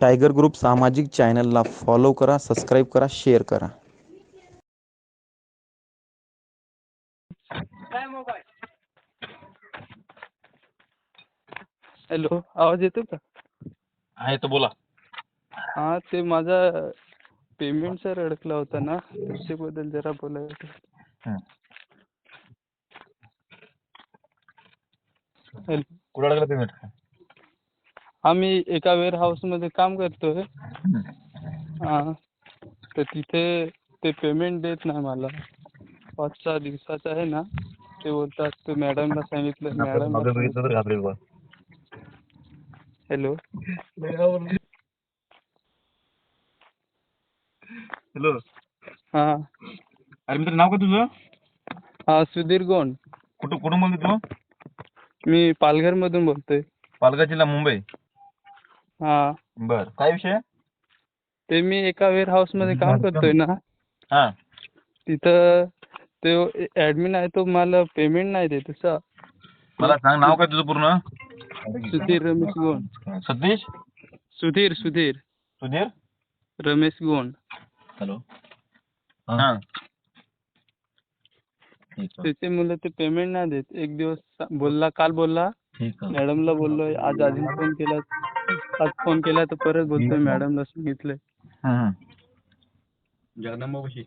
Tiger group सामाजिक चॅनलला follow करा सबस्क्राईब करा शेअर करा। हॅलो आवाज़ येतो का? आहे तर बोला. हा ते माझा पेमेंट सर अडकला होता ना त्याच्याबद्दल जरा बोलायचं होतं. हं. हॅलो. कुठं अडकला पेमेंट? आम्ही एका वेअर हाऊसमध्ये काम करतोय. हा. तर तिथे ते पेमेंट देत नाही मला. पाच सहा दिवसाचं आहे ना ते बोलतात ते मॅडमला सांगितलं मॅडम हॅलो हॅलो हा. अरे मित्र नाव का तुझं? हा सुधीर गोंड. कुठं कुठून बोलतो तू? मी पालघरमधून बोलतोय. पालघर जिल्हा मुंबई. हा. बर. काय विषय? ते मी एका वेअर हाऊसमध्ये काम करतोय ना. हा. तिथं तो ॲडमिन आहे तो मला पेमेंट नाही देत तसा मला सांग नाव काय तुझं पूर्ण? सुधीर रमेश गोंड. सतीश? सुधीर सुधीर. सुधीर? रमेश गोंड. हॅलो. हा. त्याचे मुलं ते पेमेंट नाही देत. एक दिवस बोलला काल बोलला. मॅडमला बोललोय आज अजून फोन केला. आज फोन केला तर परत बोलतोय मॅडमला सांगितलंय. जगदंबा बशी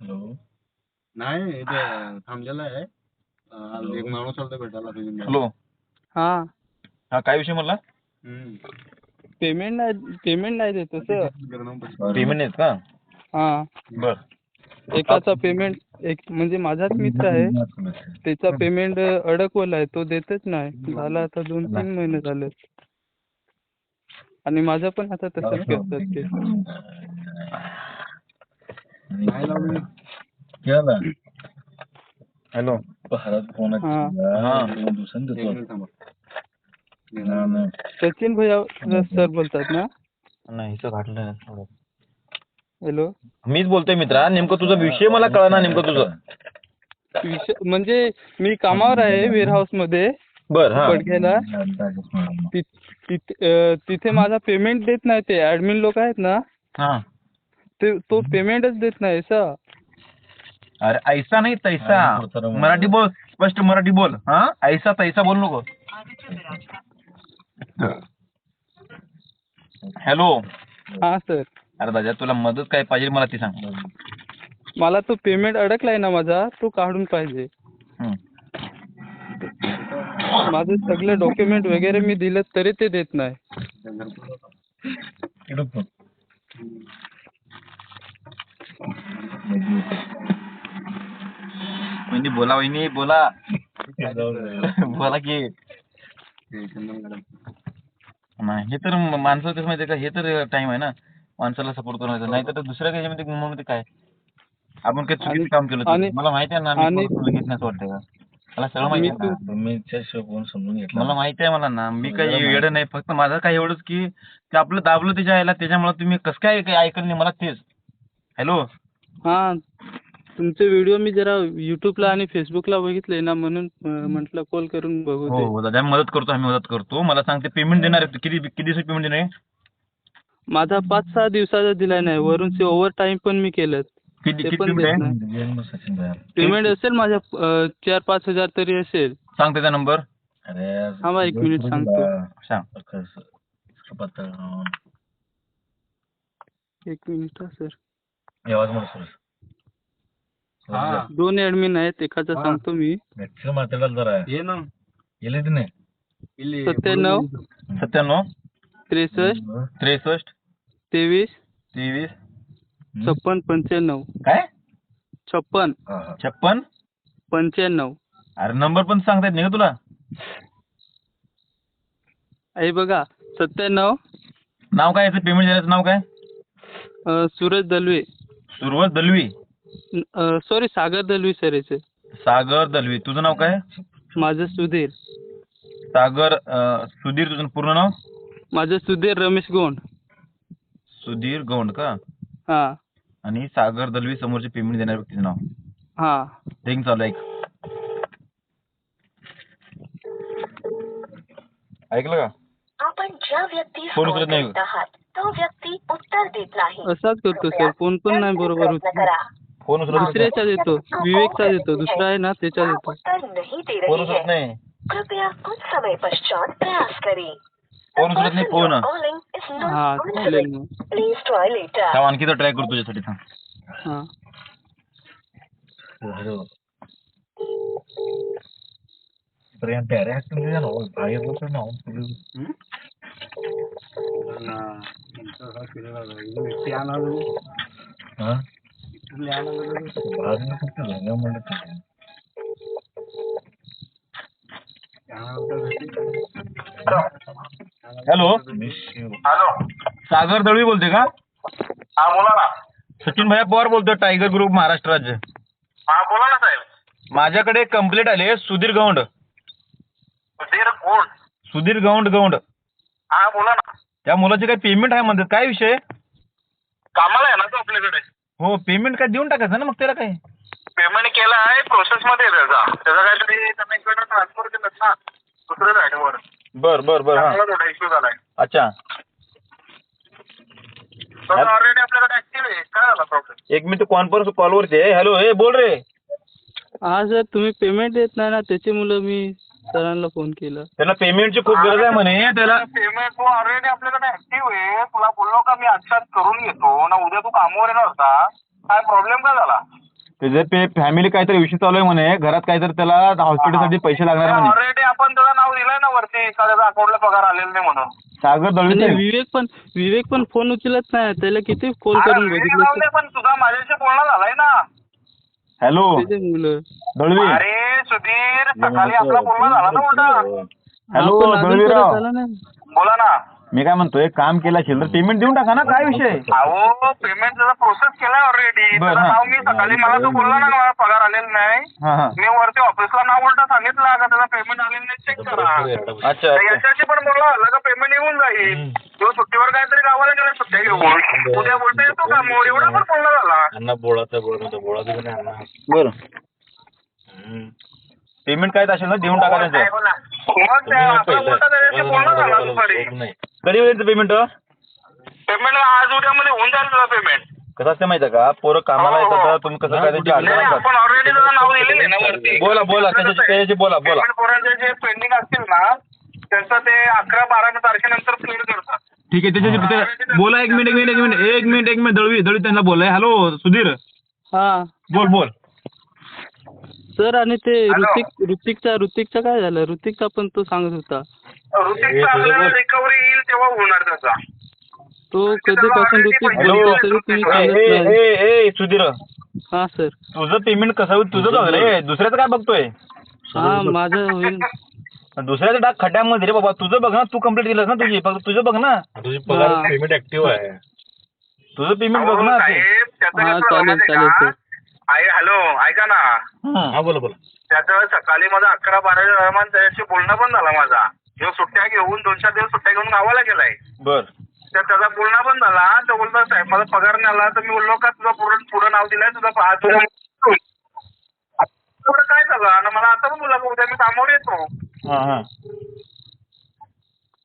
हॅलो नाही इथे थांबलेला आहे. अं, एक माणूस आलता भेटायला हॅलो हा. हा काय विषय म्हणला? पेमेंट नाही पेमेंट नाही देत बशी पेमेंट आहेत का? हा. बर. एकाचा पेमेंट एक म्हणजे माझाच मित्र आहे. त्याचा पेमेंट अडकवलाय तो देतच नाही. झाला आता दोन तीन महिने झाले आणि माझं पण आता तसंच करतात ते. हॅलो. हा. हा एक मिनिट थांबा. सचिन भैया सर बोलतात ना? नाही घातलं हॅलो. मीच बोलतोय मित्रा नेमकं तुझा विषय मला कळना नेमकं तुझं. विषय म्हणजे मी कामावर आहे वेअर हाऊसमध्ये. बर हा. ति- तिथ- माझा पेमेंट देत नाही ते ऍडमिन लोक आहेत ना. हा. ते तो पेमेंटच देत नाही सा. अरे ऐसा नाही तैसा. मराठी बोल. स्पष्ट मराठी बोल. हा? ऐसा तैसा बोल नको. हॅलो. हा सर अरे दादा तुला मदत काय पाहिजे मला ती सांग. मला तो पेमेंट अडकलाय ना माझा तो काढून पाहिजे. हं. माझे सगळे डॉक्युमेंट वगैरे मी दिले तरी ते देत नाही. वहिनी बोला वहिनी बोला. बोला की. ते नाही हे तर म- माणसाचं कसं माहितीये का हे तर टाइम आहे ना. माणसाला सपोर्ट करायचा नाही तर दुसऱ्या त्याच्यामध्ये गुमामध्ये काय? आपण काही चुकीचं काम केलं मला माहिती आहे ना मी आणि- कोणाला घेत नाही असं वाटतं का? मला सगळं माहिती आहे मला माहिती आहे मला ना. मी काही येडं नाही. फक्त माझं काय एवढंच की ते आपलं दाबलं त्याच्या आईला त्याच्यामुळे तुम्ही कसं काय काही ऐकलं नाही मला तेच. हॅलो हा तुमचे व्हिडिओ मी जरा युट्यूबला आणि फेसबुकला बघितले ना म्हणून म्हटलं कॉल करून बघू हो दे हो दादा आम्ही मदत करतो आम्ही मदत करतो. मला सांग ते पेमेंट देणार आहे किती किती दिवसात पेमेंट देणार आहे? माझा पाच सहा दिवसाचा दिलाय नाही. वरून ते ओव्हर टाइम पण मी केलं किती ते किती पण पेमेंट देत आहे नाही पेमेंट असेल माझ्या अं, चार पाच हजार तरी असेल सांग त्याचा नंबर थांबा एक मिनिट सांगतो सांग एक मिनिट हा सर हा दोन ऍडमिन आहेत एकाचा हा. सांगतो मी ये ना ಇಲ್ಲಿ सत्त्याण्णव सत्त्याण्णव त्रेसष्ट त्रेसष्ट तेवीस तेवीस छप्पन पंच्याण्णव. काय? छप्पन. छप्पन? पंच्याण्णव. अरे नंबर पण सांगता येत नाही का तुला? हे बघा सत्त्याण्णव. नाव काय याचं? पेमेंट देण्याचं नाव काय? अं, सूरज दलवे. सुरुवात दलवी. सॉरी सागर दलवी सर याचे सागर दलवी. तुझं नाव काय? माझं सुधीर. सागर अं, सुधीर तुझं पूर्ण नाव? माझं सुधीर रमेश गोंड. सुधीर गौंड का? हा. आणि सागर दलवी समोरचे पेमेंट देणाऱ्या व्यक्तीचं नाव. हा. रिंग चालू आहे ऐक. ऐकलं का? ज्या व्यक्तीस फोन उचलत नाही. करत आहात तो व्यक्ती उत्तर देत नाही. असाच करतो सर फोन पण नाही बरोबर प्रयत्न फोन उचलत नाही. दुसऱ्याचा देतो विवेकचा देतो दुसरा आहे ना त्याचा देतो. उत्तर नहीं दे फोन रही उचलत नाही. कृपया कुछ समय पश्चात प्रयास करें. फोन उचलत नाही फोन. कॉलिंग हा नॉट चालेल मग प्लीज ट्राय लेटर थांब आणखी ट्राय करतो तुझ्यासाठी थांब हा। हॅलो. हॅलो. सागर दळवी बोलते का? हा बोला ना. सचिन भैया पवार बोलतोय टायगर ग्रुप महाराष्ट्र राज्य. हा बोला ना साहेब. माझ्याकडे कंप्लेंट आली सुधीर गौंड. सुधीर कोण सुधीर गौंड गौंड. हा बोला ना. त्या मुलाचे काही पेमेंट आहे म्हणतात काय विषय? कामाला आहे ना तो आपल्याकडे? हो पेमेंट काय देऊन टाकायचं ना मग त्याला काय पेमेंट केलं आहे प्रोसेस मध्ये त्याचा. त्याचा काहीतरी त्यांना ट्रान्सफर केलं ना दुसऱ्या साईडवर बर बर बर हा. इश्यू झालाय? अच्छा. तर ऑलरेडी आपल्याकडे ऍक्टिव्ह आहे? काय झाला प्रॉब्लेम एक मिनिट कॉन्फरन्स कॉलवरती आहे. हॅलो हे बोल रे. हा सर तुम्ही पेमेंट देत नाही ना त्याची मुलं मी सरांना फोन केला. त्याला पेमेंटची खूप गरज आहे म्हणे. त्याला पेमेंट तू ऑलरेडी आपल्याकडे ऍक्टिव्ह आहे? तुला बोललो का मी आजच्याच करून घेतो? ना उद्या तू कामावर येणार होता. काय प्रॉब्लेम काय झाला? त्याचे पे फॅमिली काहीतरी विषय चालू आहे म्हणे घरात काहीतरी त्याला हॉस्पिटलसाठी पैसे लागणार म्हणे. ऑलरेडी आपण त्याचं नाव दिलंय ना वरती त्याचा अकाउंटला पगार आलेला नाही म्हणून. सागर दळवी. विवेक पण विवेक पण फोन उचलत नाही त्याला किती कॉल अरे करून बघितलं जाऊ दे, पण तुझा माझ्याशी बोलणं झालाय ना. हॅलो त्याचे मुलं? दळवी? अरे सुधीर सकाळी आपला बोलणं झाला ना उलटा. हॅलो दळवीराव. नाही? बोला ना. मी काय म्हणतोय काम केलं असेल तर पेमेंट देऊन टाका ना काय विषय? अहो पेमेंट त्याचा प्रोसेस केलाय ऑलरेडी बरं, हा. नाव मी सकाळी. मला तो बोलला ना मला पगार आलेला नाही. हा हा. मी वरती ऑफिसला नाव उलटा सांगितलं का त्याचा पेमेंट आलेलं नाही चेक करा. अच्छा तर अच्छा. याच्याशी पण बोलला झालं का पेमेंट येऊन जाईल. तो सुट्टीवर काहीतरी गावाला गेला सुट्ट्या घेऊन. उद्या बोलता येतो का? मोर एवढा पण बोलला झाला. अण्णा बोळाचा बोळ नाही अण्णा? बरं. पेमेंट काय असेल ना देऊन टाका त्यांचं. कधी होईल पेमेंट? पेमेंट आज उद्यामध्ये होऊन जाईल तुझं पेमेंट. कसं असतं माहिती का? पोरं कामाला हो, हो. येतात तुम्ही कसं काय त्यांची अडचण नाही नाही, असतात? आपण ऑलरेडी त्याचं नाव दिलेलं आहे. ना वरती बोला बोला त्याच्याशी त्याच्याशी बोला बोला. पेमेंट पोरांचे जे पेंडिंग असतील ना त्यांचं ते अकरा बारा तारखेनंतर क्लिअर करतात. ठीक आहे त्याच्याशी ते- बोला एक मिनिट एक मिनिट एक मिनिट एक मिनिट एक मिनिट दळवी दळवी त्यांना बोला हॅलो सुधीर. हा. बोल बोल. सर आणि ते हॅलो. ऋतिक ऋतिकचा ऋतिकचा काय झालं? ऋतिकचा पण तो सांगत होता. ऋतिकचा आपल्याला रिकव्हरी येईल तेव्हा होणार त्याचा. तो कधीपासून ऋतिक हॅलो बोलतो तरी तुम्ही ए, सांगत ए, नाही. ए, ए, सुधीर. हा सर. तुझं पेमेंट कसं होईल? तुझं बघ रे दुसऱ्याचं काय बघतोय? हा माझं होईल. दुसऱ्याचं टाक खड्ड्यामध्ये रे बाबा. तुझं बघ ना तू कंप्लीट केलंस ना तुझी. फक्त तुझं बघ ना. तुझी पगार हा. पेमेंट ऍक्टिव्ह आहे. तुझं पेमेंट बघ ना तू. साहेब त्याचं हा, कसं चालेल, चालेल, का? सर. हॅलो ऐका ना. हं. हा बोला बोला. त्याचं सकाळी माझा अकरा बारा दरम्यान त्याच्याशी बोलणं पण झालं माझा. जो सुट्ट्या घेऊन दोन चार दिवस सुट्ट्या घेऊन गावाला गेलाय. बर. तर त्याचा बोलणं पण झाला. तो बोलतो साहेब माझा पगार नाही आला तर मी बोललो का तुझं पुढं पुढं नाव दिलंय? तुझं आज तुझं पुढं काय झालं? आणि मला आता पण बोला उद्या मी कामावर येतो. हा हा.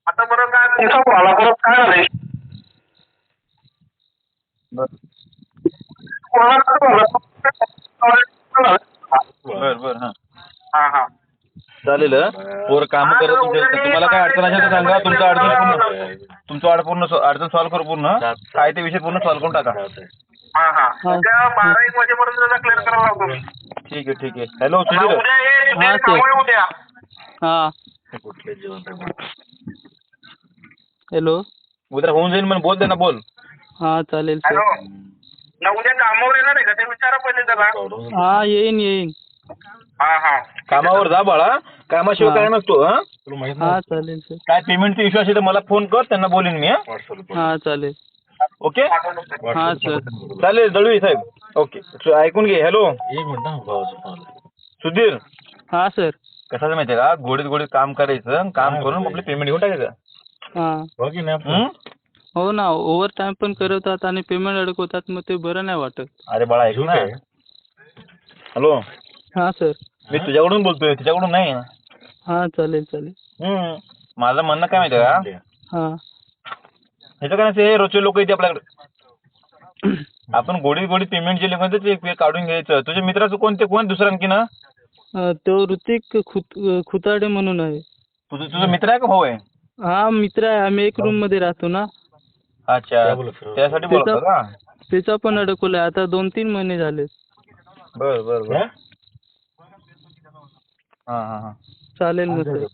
आता बरं काय बोला परत काय झालंय? बर बर हा हा हा चालेल पोर काम करत तुमच्या तुम्हाला काय अडचण असेल तर सांगा तुमचं अडचण पूर्ण तुमचं अड पूर्ण अडचण सॉल्व्ह करू पूर्ण. काय ते विषय पूर्ण सॉल्व्ह करून टाका. हा हा. उद्या बारा एक वाजेपर्यंत त्याचा क्लिअर करायला लावतो मी? ठीक आहे ठीक आहे. हॅलो मग सुधीर. उद्या ये हा, ये उद्या. हा. हॅलो उद्या होऊन जाईल म्हणून बोल दे ना बोल. हा चालेल सर हॅलो. ना उद्या कामावर येणार आहे का? ते विचारा पहिले त्याला. हा येईन येईन. हा हा. कामावर जा बाळा. कामाशिवाय. काय नसतो हा? तुला माहीत हा नाही चालेल सर. काय पेमेंटचा इश्यू असेल तर मला फोन कर त्यांना बोलीन मी हा? हा चालेल. ओके हा सर चालेल दळवी साहेब. ओके सो ऐकून घे. हॅलो एक मिनिट हा भावाचं फोन आला. सुधीर? हा सर कसं आहे माहितीये का? गोडीत गोडीत काम करायचं काम करून आपली पेमेंट घेऊन टाकायचं. हा. बघ की नाही आपण. हं? हो ना ओव्हर टाइम पण करवतात आणि पेमेंट अडकवतात मग ते बरं नाही वाटत. अरे बाळा ऐक ना? हॅलो हा सर मी तुझ्याकडून बोलतोय तुझ्याकडून नाही. हा चालेल चालेल. हं. माझं म्हणणं काय माहितीये का? हा. ह्याचं काय हे रोजचे लोक येते आपल्याकडे आपण गोडी गोडी पेमेंट जे लिहून ते ते काढून घ्यायचं. तुझ्या मित्राचं कोण ते कोण दुसरं आणखी ना अं, तो ऋतिक खुत खुताडे म्हणून आहे. तुझं तुझा मित्र आहे का? भाऊ आहे. हा मित्र आहे. आम्ही एक रूममध्ये राहतो ना. अच्छा. त्यासाठी बोलतो का? त्याचा पण अडकवलाय आता दोन तीन महिने झाले बर बर बर. हा? हा हा हा. चालेल मग सर